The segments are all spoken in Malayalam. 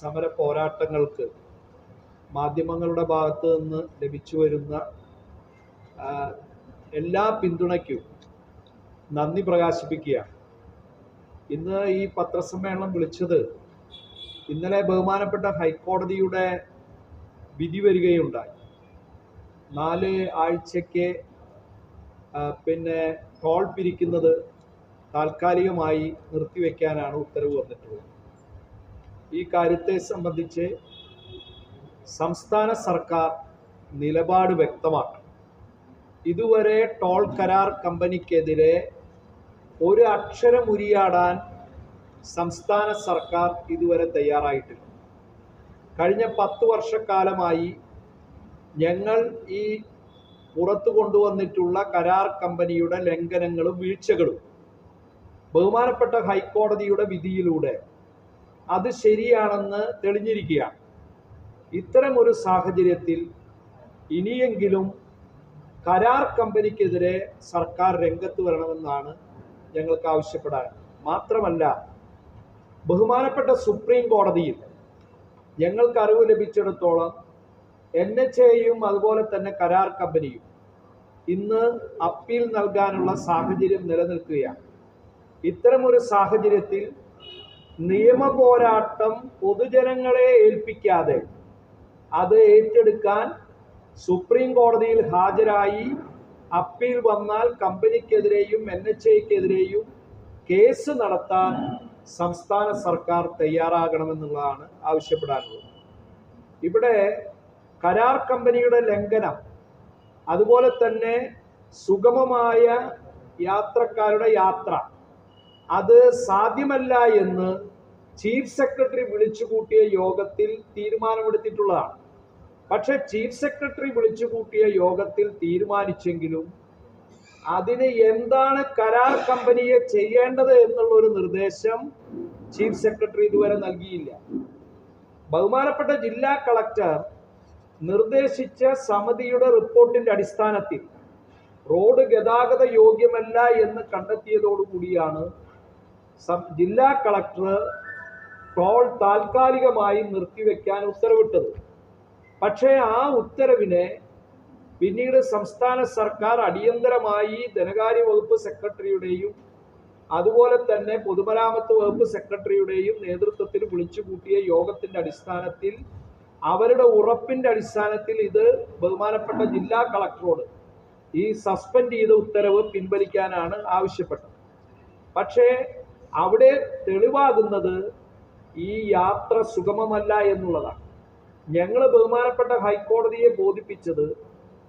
സമര പോരാട്ടങ്ങൾക്ക് മാധ്യമങ്ങളുടെ ഭാഗത്ത് നിന്ന് ലഭിച്ചു വരുന്ന എല്ലാ പിന്തുണയ്ക്കും നന്ദി പ്രകാശിപ്പിക്കുകയാണ്. ഇന്ന് ഈ പത്രസമ്മേളനം വിളിച്ചത് ഇന്നലെ ബഹുമാനപ്പെട്ട ഹൈക്കോടതിയുടെ വിധി വരികയുണ്ടായി. നാല് ആഴ്ചയ്ക്ക് പിന്നെ ടോൾ പിരിക്കുന്നത് താൽക്കാലികമായി നിർത്തിവെക്കാനാണ് ഉത്തരവ് വന്നിട്ടുള്ളത്. ഈ കാര്യത്തെ സംബന്ധിച്ച് സംസ്ഥാന സർക്കാർ നിലപാട് വ്യക്തമാക്കണം. ഇതുവരെ ടോൾ കരാർ കമ്പനിക്കെതിരെ ഒരു അക്ഷരം ഉരിയാടാൻ സംസ്ഥാന സർക്കാർ ഇതുവരെ തയ്യാറായിട്ടില്ല. കഴിഞ്ഞ പത്ത് വർഷക്കാലമായി ഞങ്ങൾ ഈ പുറത്തു കൊണ്ടുവന്നിട്ടുള്ള കരാർ കമ്പനിയുടെ ലംഘനങ്ങളും വീഴ്ചകളും ബഹുമാനപ്പെട്ട ഹൈക്കോടതിയുടെ വിധിയിലൂടെ അത് ശരിയാണെന്ന് തെളിഞ്ഞിരിക്കുകയാണ്. ഇത്തരം ഒരു സാഹചര്യത്തിൽ ഇനിയെങ്കിലും കരാർ കമ്പനിക്കെതിരെ സർക്കാർ രംഗത്ത് വരണമെന്നാണ് ഞങ്ങൾക്ക് ആവശ്യപ്പെടാൻ. മാത്രമല്ല ബഹുമാനപ്പെട്ട സുപ്രീം കോടതിയിൽ ഞങ്ങൾക്ക് അറിവ് ലഭിച്ചിടത്തോളം എൻ എച്ച് എയും അതുപോലെ തന്നെ കരാർ കമ്പനിയും ഇന്ന് അപ്പീൽ നൽകാനുള്ള സാഹചര്യം നിലനിൽക്കുകയാണ്. ഇത്തരമൊരു സാഹചര്യത്തിൽ നിയമ പോരാട്ടം പൊതുജനങ്ങളെ ഏൽപ്പിക്കാതെ അത് ഏറ്റെടുക്കാൻ സുപ്രീം കോടതിയിൽ ഹാജരായി അപ്പീൽ വന്നാൽ കമ്പനിക്കെതിരെയും എൻ എച്ച് ഐക്കെതിരെയും കേസ് നടത്താൻ സംസ്ഥാന സർക്കാർ തയ്യാറാകണമെന്നുള്ളതാണ് ആവശ്യപ്പെടാനുള്ളത്. ഇവിടെ കരാർ കമ്പനിയുടെ ലംഘനം അതുപോലെ തന്നെ സുഗമമായ യാത്രക്കാരുടെ യാത്ര അത് സാധ്യമല്ല എന്ന് ചീഫ് സെക്രട്ടറി വിളിച്ചു കൂട്ടിയ യോഗത്തിൽ തീരുമാനമെടുത്തിട്ടുള്ളതാണ്. പക്ഷെ ചീഫ് സെക്രട്ടറി വിളിച്ചു കൂട്ടിയ യോഗത്തിൽ തീരുമാനിച്ചെങ്കിലും അതിന് എന്താണ് കരാർ കമ്പനിയെ ചെയ്യേണ്ടത് എന്നുള്ള ഒരു നിർദ്ദേശം ചീഫ് സെക്രട്ടറി ഇതുവരെ നൽകിയില്ല. ബഹുമാനപ്പെട്ട ജില്ലാ കളക്ടർ നിർദ്ദേശിച്ച സമിതിയുടെ റിപ്പോർട്ടിന്റെ അടിസ്ഥാനത്തിൽ റോഡ് ഗതാഗത യോഗ്യമല്ല എന്ന് കണ്ടെത്തിയതോടുകൂടിയാണ് ജില്ലാ കളക്ടർ ടോൾ താൽക്കാലികമായി നിർത്തിവെക്കാൻ ഉത്തരവിട്ടത്. പക്ഷേ ആ ഉത്തരവിനെ പിന്നീട് സംസ്ഥാന സർക്കാർ അടിയന്തരമായി ധനകാര്യ വകുപ്പ് സെക്രട്ടറിയുടെയും അതുപോലെ തന്നെ പൊതുമരാമത്ത് വകുപ്പ് സെക്രട്ടറിയുടെയും നേതൃത്വത്തിൽ വിളിച്ചു വിളിച്ചുകൂട്ടിയ യോഗത്തിന്റെ അടിസ്ഥാനത്തിൽ അവരുടെ ഉറപ്പിന്റെ അടിസ്ഥാനത്തിൽ ഇത് ബഹുമാനപ്പെട്ട ജില്ലാ കളക്ടറോട് ഈ സസ്പെൻഡ് ചെയ്ത ഉത്തരവ് പിൻവലിക്കാനാണ് ആവശ്യപ്പെട്ടത്. പക്ഷേ അവിടെ തെളിവാകുന്നത് ഈ യാത്ര സുഗമമല്ല എന്നുള്ളതാണ്. ഞങ്ങൾ ബഹുമാനപ്പെട്ട ഹൈക്കോടതിയെ ബോധിപ്പിച്ചത്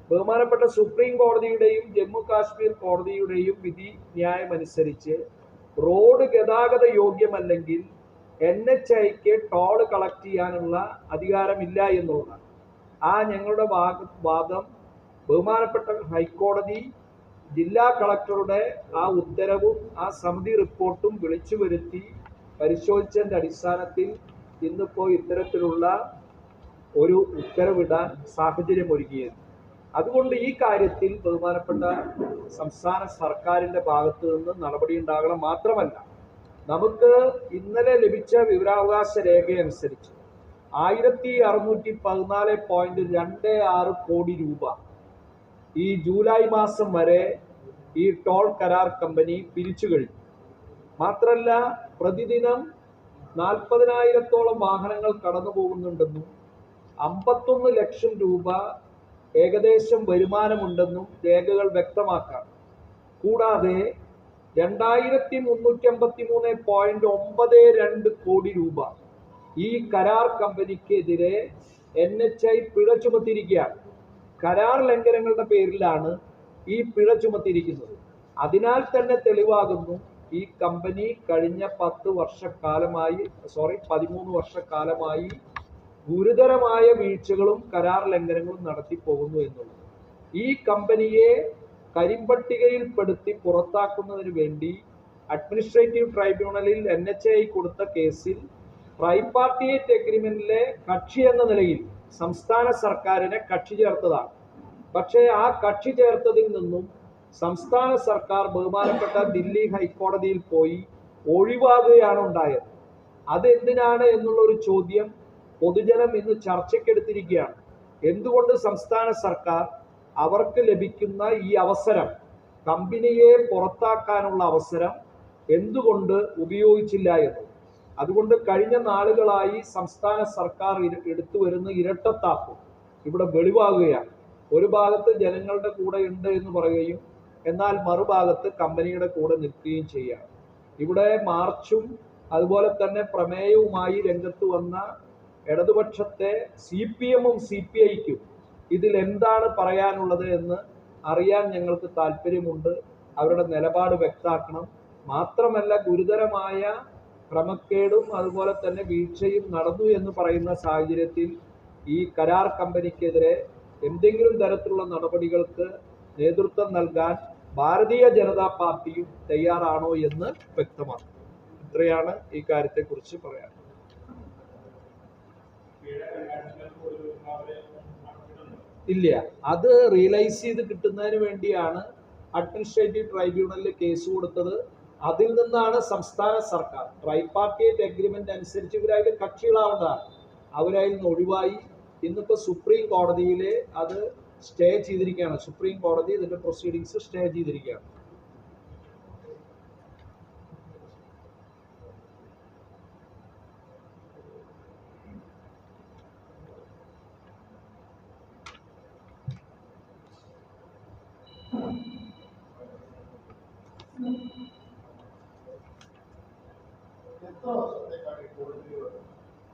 ബഹുമാനപ്പെട്ട സുപ്രീം കോടതിയുടെയും ജമ്മു കാശ്മീർ കോടതിയുടെയും വിധി ന്യായമനുസരിച്ച് റോഡ് ഗതാഗത യോഗ്യമല്ലെങ്കിൽ എൻ എച്ച് ഐക്ക് ടോൾ കളക്ട് ചെയ്യാനുള്ള അധികാരമില്ല എന്നുള്ളതാണ്. ആ ഞങ്ങളുടെ വാദം ബഹുമാനപ്പെട്ട ഹൈക്കോടതി ജില്ലാ കളക്ടറുടെ ആ ഉത്തരവും ആ സമിതി റിപ്പോർട്ടും വിളിച്ചു വരുത്തി പരിശോധിച്ചതിന്റെ അടിസ്ഥാനത്തിൽ ഇന്നിപ്പോൾ ഇത്തരത്തിലുള്ള ഒരു ഉത്തരവിടാൻ സാഹചര്യമൊരുക്കിയത് അതുകൊണ്ട് ഈ കാര്യത്തിൽ ബഹുമാനപ്പെട്ട സംസ്ഥാന സർക്കാരിന്റെ ഭാഗത്തു നിന്ന് നടപടി ഉണ്ടാകണം മാത്രമല്ല നമുക്ക് ഇന്നലെ ലഭിച്ച വിവരാവകാശ രേഖയനുസരിച്ച് ആയിരത്തി അറുന്നൂറ്റി പതിനാല് പോയിന്റ് രണ്ട് ആറ് കോടി രൂപ ഈ ജൂലൈ മാസം വരെ ഈ ടോൾ കരാർ കമ്പനി പിരിച്ചു കഴിഞ്ഞു. മാത്രമല്ല പ്രതിദിനം നാൽപ്പതിനായിരത്തോളം വാഹനങ്ങൾ കടന്നു പോകുന്നുണ്ടെന്നും അമ്പത്തൊന്ന് ലക്ഷം രൂപ ഏകദേശം വരുമാനമുണ്ടെന്നും രേഖകൾ വ്യക്തമാക്കാം. കൂടാതെ രണ്ടായിരത്തി മുന്നൂറ്റി അമ്പത്തി മൂന്ന് പോയിന്റ് ഒമ്പത് രണ്ട് കോടി രൂപ ഈ കരാർ കമ്പനിക്കെതിരെ എൻ എച്ച് ഐ പിഴ ചുമത്തിയിരിക്കുകയാണ്. കരാർ ലംഘനങ്ങളുടെ പേരിലാണ് ഈ പിഴ ചുമത്തിയിരിക്കുന്നത്. അതിനാൽ തന്നെ തെളിവാകുന്നു ഈ കമ്പനി കഴിഞ്ഞ പത്ത് വർഷക്കാലമായി സോറി പതിമൂന്ന് വർഷക്കാലമായി ഗുരുതരമായ വീഴ്ചകളും കരാർ ലംഘനങ്ങളും നടത്തി പോകുന്നു എന്നുള്ളത്. ഈ കമ്പനിയെ കരിമ്പട്ടികയിൽപ്പെടുത്തി പുറത്താക്കുന്നതിന് വേണ്ടി അഡ്മിനിസ്ട്രേറ്റീവ് ട്രൈബ്യൂണലിൽ എൻ എച്ച് ഐ കൊടുത്ത കേസിൽ ട്രൈപാർട്ടിയേറ്റ് എഗ്രിമെന്റിലെ കക്ഷി എന്ന നിലയിൽ സംസ്ഥാന സർക്കാരിനെ കക്ഷി ചേർത്തതാണ്. പക്ഷേ ആ കക്ഷി ചേർത്തതിൽ നിന്നും സംസ്ഥാന സർക്കാർ ബഹുമാനപ്പെട്ട ദില്ലി ഹൈക്കോടതിയിൽ പോയി ഒഴിവാകുകയാണ് ഉണ്ടായത്. അതെന്തിനാണ് എന്നുള്ള ഒരു ചോദ്യം പൊതുജനം ഇന്ന് ചർച്ചയ്ക്കെടുത്തിരിക്കുകയാണ്. എന്തുകൊണ്ട് സംസ്ഥാന സർക്കാർ അവർക്ക് ലഭിക്കുന്ന ഈ അവസരം കമ്പനിയെ പുറത്താക്കാനുള്ള അവസരം എന്തുകൊണ്ട് ഉപയോഗിച്ചില്ല എന്ന് അതുകൊണ്ട് കഴിഞ്ഞ നാളുകളായി സംസ്ഥാന സർക്കാർ എടുത്തു വരുന്ന ഇരട്ടത്താപ്പ് ഇവിടെ വെളിവാകുകയാണ്. ഒരു ഭാഗത്ത് ജനങ്ങളുടെ കൂടെ ഉണ്ട് എന്ന് പറയുകയും എന്നാൽ മറുഭാഗത്ത് കമ്പനിയുടെ കൂടെ നിൽക്കുകയും ചെയ്യുകയാണ്. ഇവിടെ മാർച്ചും അതുപോലെ തന്നെ പ്രമേയവുമായി രംഗത്ത് വന്ന ഇടതുപക്ഷത്തെ സി പി എമ്മും സി പി ഐക്കും ഇതിൽ എന്താണ് പറയാനുള്ളത് എന്ന് അറിയാൻ ഞങ്ങൾക്ക് താല്പര്യമുണ്ട്. അവരുടെ നിലപാട് വ്യക്താക്കണം മാത്രമല്ല ഗുരുതരമായ ക്രമക്കേടും അതുപോലെ തന്നെ വീഴ്ചയും നടന്നു എന്ന് പറയുന്ന സാഹചര്യത്തിൽ ഈ കരാർ കമ്പനിക്കെതിരെ എന്തെങ്കിലും തരത്തിലുള്ള നടപടികൾക്ക് നേതൃത്വം നൽകാൻ ഭാരതീയ ജനതാ പാർട്ടിയും തയ്യാറാണോ എന്ന് വ്യക്തമാണ് ഇത്രയാണ് ഈ കാര്യത്തെക്കുറിച്ച് പറയാൻ. ഇല്ല അത് റിയലൈസ് ചെയ്ത് കിട്ടുന്നതിന് വേണ്ടിയാണ് അഡ്മിനിസ്ട്രേറ്റീവ് ട്രൈബ്യൂണലിൽ കേസ് കൊടുത്തത്. അതിൽ നിന്നാണ് സംസ്ഥാന സർക്കാർ ട്രൈപാർട്ടിയേറ്റ് അഗ്രിമെന്റ് അനുസരിച്ച് ഇവരതിൽ കക്ഷികളാവേണ്ടതാണ് അവരതിൽ നിന്ന് ഒഴിവായി. ഇന്നിപ്പോൾ സുപ്രീം കോടതിയിലെ അത് സ്റ്റേ ചെയ്തിരിക്കുകയാണ്. സുപ്രീം കോടതി ഇതിന്റെ പ്രൊസീഡിങ്സ് സ്റ്റേ ചെയ്തിരിക്കുകയാണ്.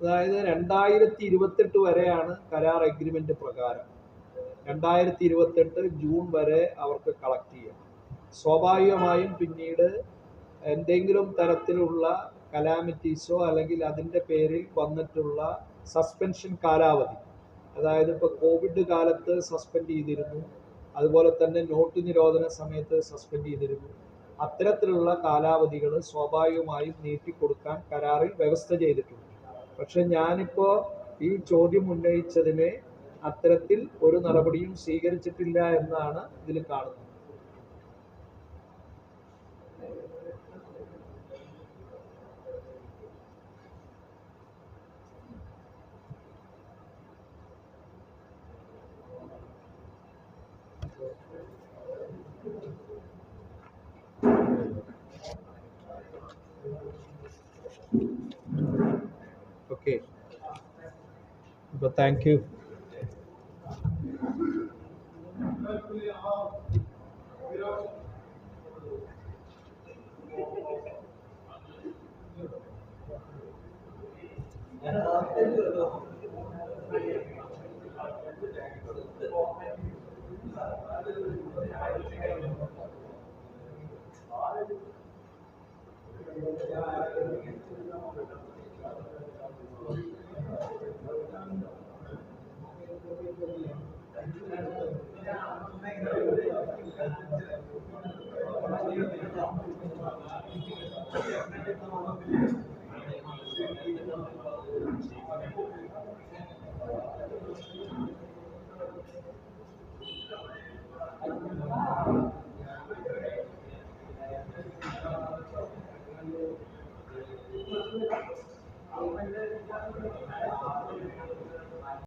അതായത് രണ്ടായിരത്തി ഇരുപത്തെട്ട് വരെയാണ് കരാർ എഗ്രിമെന്റ് പ്രകാരം. രണ്ടായിരത്തി ഇരുപത്തെട്ട് ജൂൺ വരെ അവർക്ക് കളക്ട് ചെയ്യാം. സ്വാഭാവികമായും പിന്നീട് എന്തെങ്കിലും തരത്തിലുള്ള കലാമിറ്റീസോ അല്ലെങ്കിൽ അതിന്റെ പേരിൽ വന്നിട്ടുള്ള സസ്പെൻഷൻ കാലാവധി. അതായത് ഇപ്പോൾ കോവിഡ് കാലത്ത് സസ്പെൻഡ് ചെയ്തിരുന്നു. അതുപോലെ തന്നെ നോട്ട് നിരോധന സമയത്ത് സസ്പെൻഡ് ചെയ്തിരുന്നു. അത്തരത്തിലുള്ള കാലാവധികൾ സ്വാഭാവികമായും നീട്ടിക്കൊടുക്കാൻ കരാറിൽ വ്യവസ്ഥ ചെയ്തിട്ടുണ്ട്. പക്ഷെ ഞാനിപ്പോൾ ഈ ചോദ്യം ഉന്നയിച്ചതിനെ അത്തരത്തിൽ ഒരു നടപടിയും സ്വീകരിച്ചിട്ടില്ല എന്നാണ് ഇതിൽ കാണുന്നത്. Okay. But thank you.